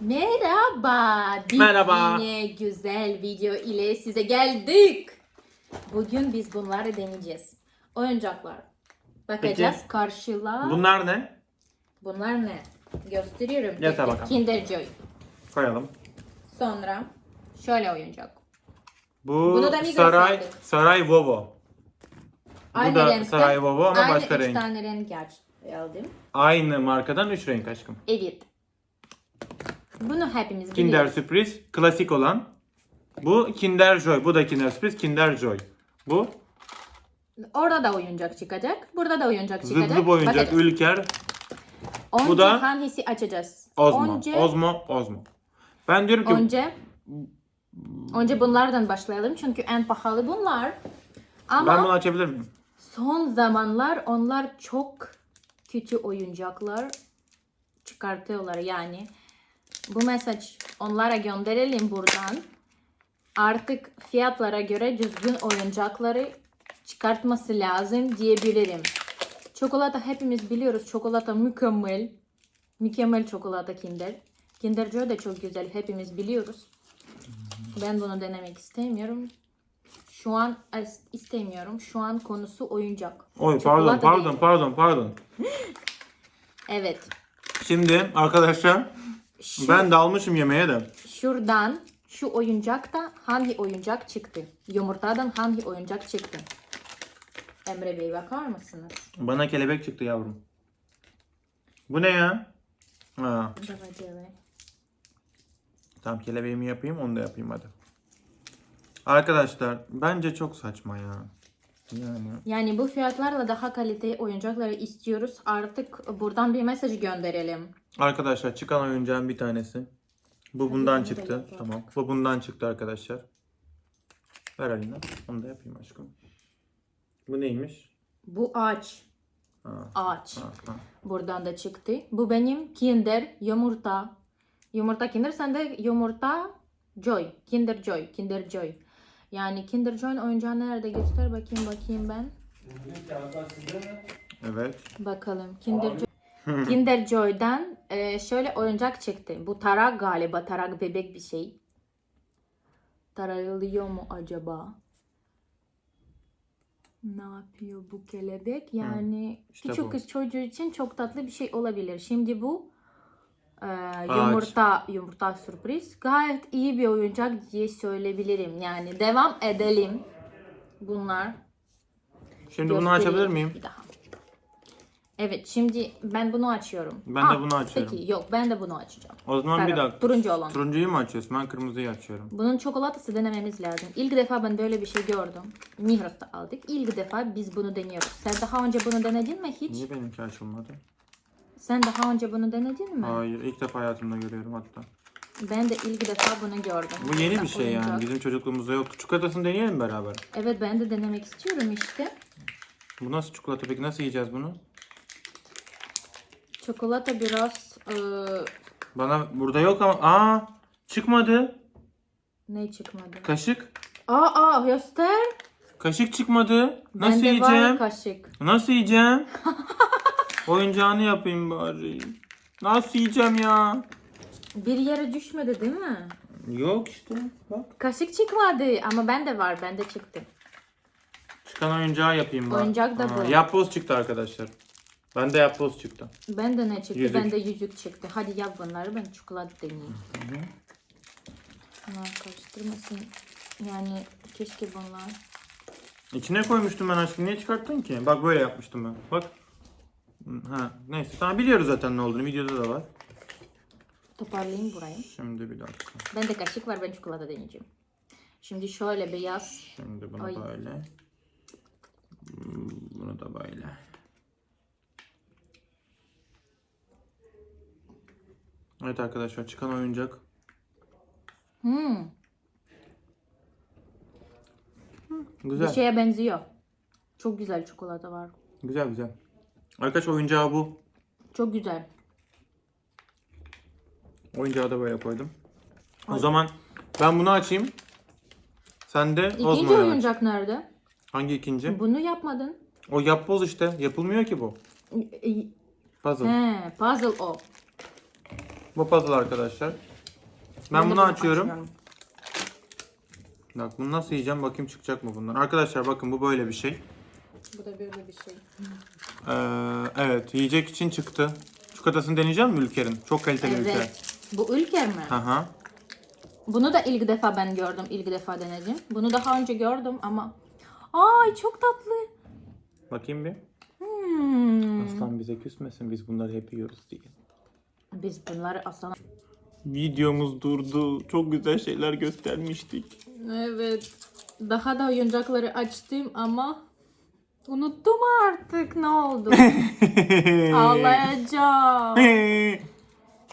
Merhaba. Merhaba. Yine güzel video ile size geldik. Bugün biz bunları deneyeceğiz. Oyuncaklar. Bakacağız Peki. karşıla. Bunlar ne? Bunlar ne? Gösteriyorum. Göster Bekle. bakalım. Kinder Joy. Koyalım. Sonra şöyle oyuncak. Bu Bunu da Saray aldık. Saray Vovo. Aynı Bu da renkten, Saray Vovo ama aynı başka üç renk. tane renk aldım. Aynı markadan 3 renk aşkım. Evet. Bunu hepimiz Kinder biliyoruz. sürpriz klasik olan. Bu Kinder Joy. Bu da Kinder sürpriz Kinder Joy. Bu Orada da oyuncak çıkacak. Burada da oyuncak çıkacak. zıbzıp oyuncak Bakacağız. Ülker Önce Bu da hangisi açacağız? Ozmo. Önce, Ozmo Ozmo. Ben diyorum ki önce, önce bunlardan başlayalım çünkü en pahalı bunlar. Ama ben bunu açabilir miyim? son zamanlar onlar çok kötü oyuncaklar çıkartıyorlar yani. Bu mesaj onlara gönderelim buradan. Artık fiyatlara göre düzgün oyuncakları çıkartması lazım diyebilirim. Çikolata hepimiz biliyoruz. Çikolata mükemmel. Mükemmel çikolata Kinder. Kinder Joy da çok güzel. Hepimiz biliyoruz. Ben bunu denemek istemiyorum. Şu an is- istemiyorum. Şu an konusu oyuncak. Oy Çikolata pardon pardon değil. pardon pardon. Evet. Şimdi arkadaşlar şu, Ben dalmışım yemeğe de. şuradan şu oyuncakta hangi oyuncak çıktı? Yumurtadan hangi oyuncak çıktı? Emre Bey bakar mısınız? Bana kelebek çıktı yavrum. Bu ne ya? Ha, tamam kelebeğimi yapayım onu da yapayım hadi. Arkadaşlar bence çok saçma ya. Yani Yani bu fiyatlarla daha kaliteli oyuncakları istiyoruz. Artık buradan bir mesaj gönderelim. arkadaşlar çıkan oyuncağın bir tanesi. Bu bundan da çıktı. yapalım. Tamam. Bu bundan çıktı arkadaşlar. Ver Alina. Onu da yapayım aşkım. Bu neymiş? Bu ağaç. Ha, Ağaç. ha, ha. Buradan da çıktı. Bu benim Kinder yumurta. Yumurta Kinder sende yumurta Joy. Kinder Joy. Kinder Joy. Yani Kinder Joy'un oyuncağı nerede göster bakayım bakayım ben. Evet. Bakalım Kinder Joy. Kinder Joy'dan e, şöyle oyuncak çıktı. Bu tarak galiba. Tarak bebek bir şey. Tarayılıyor mu acaba? Ne yapıyor bu kelebek? Yani işte küçük bu. kız çocuğu için çok tatlı bir şey olabilir. Şimdi bu e, yumurta yumurta sürpriz. Gayet iyi bir oyuncak diye söyleyebilirim. Yani devam edelim. Bunlar Şimdi bunu göstereyim açabilir miyim? Bir daha. Evet şimdi ben bunu açıyorum. Ben de bunu açıyorum. Peki yok ben de bunu açacağım. O zaman Sarı, bir dakika. turuncu olan. Turuncuyu mu açıyorsun? Ben kırmızıyı açıyorum. Bunun çikolatası denememiz lazım. İlk defa ben böyle bir şey gördüm. Migros'ta aldık. İlk defa biz bunu deniyoruz. Sen daha önce bunu denedin mi hiç? Niye benimki açılmadı? Sen daha önce bunu denedin mi? Hayır. ilk defa hayatımda görüyorum hatta. Ben de ilk defa bunu gördüm. Bu yeni bir şey yani. Bizim çocukluğumuzda yoktu. Çikolatasını deneyelim beraber. Evet ben de denemek istiyorum işte. Bu nasıl çikolata peki? Nasıl yiyeceğiz bunu? Çikolata biraz e, Bana burada yok ama. Aa! Çıkmadı. ne çıkmadı? Kaşık. Aa aa göster. Kaşık çıkmadı. Nasıl Bende var yiyeceğim? kaşık. Nasıl yiyeceğim? Oyuncağını yapayım bari. Nasıl yiyeceğim ya? Bir yere düşmedi değil mi? Yok işte. Bak. Kaşık çıkmadı ama bende var. Bende çıktı. Çıkan oyuncağı yapayım bari. Oyuncak da bu. Yapboz çıktı arkadaşlar. Bende yapboz çıktı. Bende ne çıktı? Yüzük. Bende yüzük çıktı. Hadi yap bunları. Ben çikolata deneyeyim. Bunlar karıştırmasın. Yani keşke bunlar. İçine koymuştum ben aşkım. Niye çıkarttın ki? Bak böyle yapmıştım ben. Bak. Ha, neyse. Tamam biliyoruz zaten ne olduğunu. Videoda da var. Toparlayayım burayı. Şimdi bir dakika. Bende kaşık var. Ben çikolata deneyeceğim. Şimdi şöyle beyaz. Şimdi bunu Ay. böyle. Bunu da böyle. Evet arkadaşlar çıkan oyuncak. Hmm, bir Güzel. şeye benziyor. Çok güzel çikolata var. Güzel güzel. Arkadaş oyuncağı bu. Çok güzel. Oyuncağı da böyle koydum. O zaman ben bunu açayım. Sen de İkinci Ozmo'yu aç. oyuncak nerede? Hangi ikinci? Bunu yapmadın. O yapboz işte. Yapılmıyor ki bu. E, Puzzle. He, puzzle o. Bu puzzle arkadaşlar. Ben bunu açıyorum. Bak bunu nasıl yiyeceğim bakayım çıkacak mı bundan. Arkadaşlar bakın bu böyle bir şey. Bu da böyle bir şey. Ee, evet yiyecek için çıktı. Çikolatasını deneyeceğim mi Ülker'in? Çok kaliteli Ülker. Evet. Bu ülker mi? Aha. Bunu da ilk defa ben gördüm. ilk defa denedim. Bunu daha önce gördüm ama ay çok tatlı. Bakayım bir. Hmm. Aslan bize küsmesin biz bunları hep yiyoruz diye. Biz bunları aslan Videomuz durdu. Çok güzel şeyler göstermiştik. Evet. Daha da oyuncakları açtım ama unuttum artık ne oldu. Ağlayacağım. evet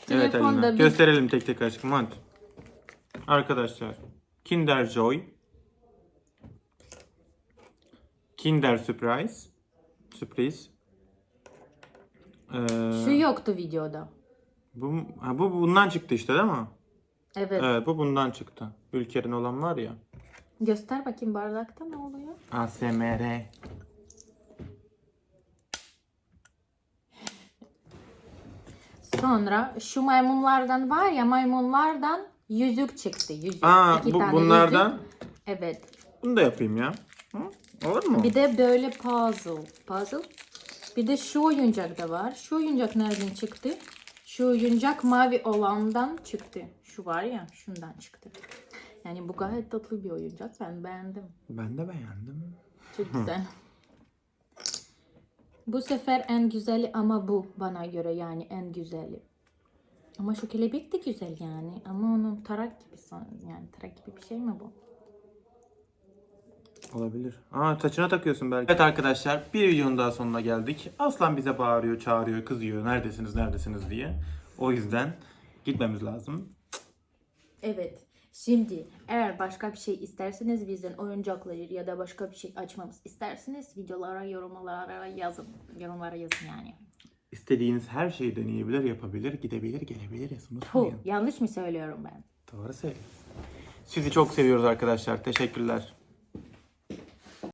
Telefonda Alina. bir- Gösterelim tek tek aşkım hadi. Arkadaşlar. Kinder Joy. Kinder Surprise. Sürpriz. Ee, Şu yoktu videoda. bu, ha, bu bundan çıktı işte değil mi? Evet. Evet bu bundan çıktı. Ülker'in olan var ya. Göster bakayım bardakta ne oluyor? ASMR. Sonra şu maymunlardan var ya maymunlardan yüzük çıktı. Yüzük. Aa İki bu tane bunlardan. yüzük. Evet. Bunu da yapayım ya. Hı? Olur mu? Bir de böyle puzzle. Puzzle. Bir de şu oyuncak da var. Şu oyuncak nereden çıktı? Şu oyuncak mavi olandan çıktı. Şu var ya şundan çıktı. Yani bu gayet tatlı bir oyuncak. Ben beğendim. Ben de beğendim. Çok güzel. Bu sefer en güzeli ama bu bana göre yani en güzeli. Ama şu kelebek de güzel yani. Ama onun tarak gibi yani tarak gibi bir şey mi bu? Olabilir. Aa saçına takıyorsun belki. Evet arkadaşlar bir videonun daha sonuna geldik. Aslan bize bağırıyor, çağırıyor, kızıyor. Neredesiniz, neredesiniz diye. O yüzden gitmemiz lazım. Evet. Şimdi eğer başka bir şey isterseniz bizden oyuncakları ya da başka bir şey açmamız isterseniz videolara yorumlara yazın. Yorumlara yazın yani. İstediğiniz her şeyi deneyebilir, yapabilir, gidebilir, gelebiliriz. Puh, Unutmayın. yanlış mı söylüyorum ben? Doğru söylüyorsun. Sizi çok seviyoruz arkadaşlar. Teşekkürler.